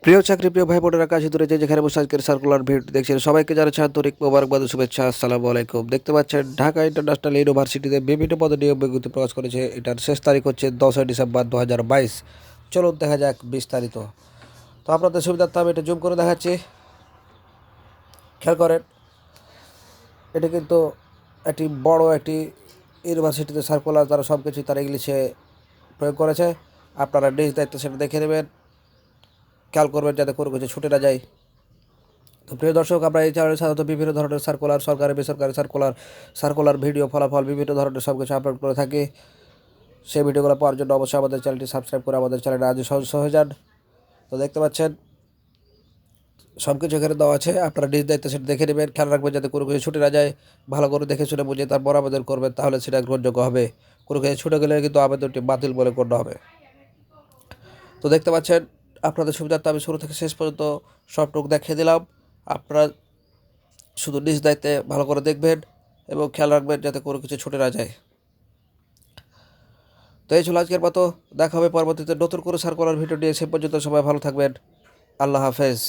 প্রিয় চাকরি, প্রিয় ভাই বোনেরা কাছে দূরে যে যেখানে বসে আজকের সার্কুলার ভিড় দেখছেন, সবাইকে জানাচ্ছি আন্তরিক মোবারকবাদ শুভেচ্ছা। আসসালামু আলাইকুম। দেখতে পাচ্ছেন, ঢাকা ইন্টারন্যাশনাল ইউনিভার্সিটিতে বিভিন্ন পদে নিয়োগ বিজ্ঞপ্তি প্রকাশ করেছে। এটার শেষ তারিখ হচ্ছে দশই ডিসেম্বর দু হাজার বাইশ। চলুন দেখা যাক বিস্তারিত। তো আপনাদের সুবিধার্থে আমি এটা জুম করে দেখাচ্ছি। খেয়াল করেন, এটা কিন্তু একটি বড় একটি ইউনিভার্সিটিতে সার্কুলার তারা সব কিছু তারা ইংলিশে প্রয়োগ করেছে। আপনারা নিজ দায়িত্ব সেটা দেখে নেবেন। খেয়াল করবেন যাতে কোনো কিছু ছুটে না যায়। তো প্রিয় দর্শক, আমরা এই চ্যানেলে সাধারণত বিভিন্ন ধরনের সার্কুলার সরকারি, বেসরকারি সার্কুলার সার্কুলার ভিডিও ফলাফল, বিভিন্ন ধরনের সব কিছু আপলোড করে থাকি। সেই ভিডিওগুলো পাওয়ার জন্য অবশ্যই আমাদের চ্যানেলটি সাবস্ক্রাইব করে আমাদের চ্যানেলে আজ সদস্য হয়ে যান। তো দেখতে পাচ্ছেন সব কিছু এখানে দেওয়া আছে। আপনারা নিজ দায়িত্ব সেটা দেখে নেবেন, খেয়াল রাখবেন যাতে কোনো কিছু ছুটে না যায়। ভালো করে দেখে শুনে বুঝে তারপর আবেদন করবেন, তাহলে সেটা গ্রহণযোগ্য হবে। কোনো কিছু ছুটে গেলে কিন্তু আবেদনটি বাতিল বলে গণ্য হবে। তো দেখতে পাচ্ছেন আপনাদের সুবিধার্থে আমি শুরু থেকে শেষ পর্যন্ত সবটুক দেখিয়ে দিলাম। আপনারা শুধু নিজ দায়িত্বে ভালো করে দেখবেন এবং খেয়াল রাখবেন যাতে কোনো কিছু ছুটে না যায়। তো এই ছিল আজকের মতো। দেখা হবে পরবর্তীতে নতুন করে সার্কুলার ভিডিও নিয়ে। সে পর্যন্ত সবাই ভালো থাকবেন। আল্লাহ হাফেজ।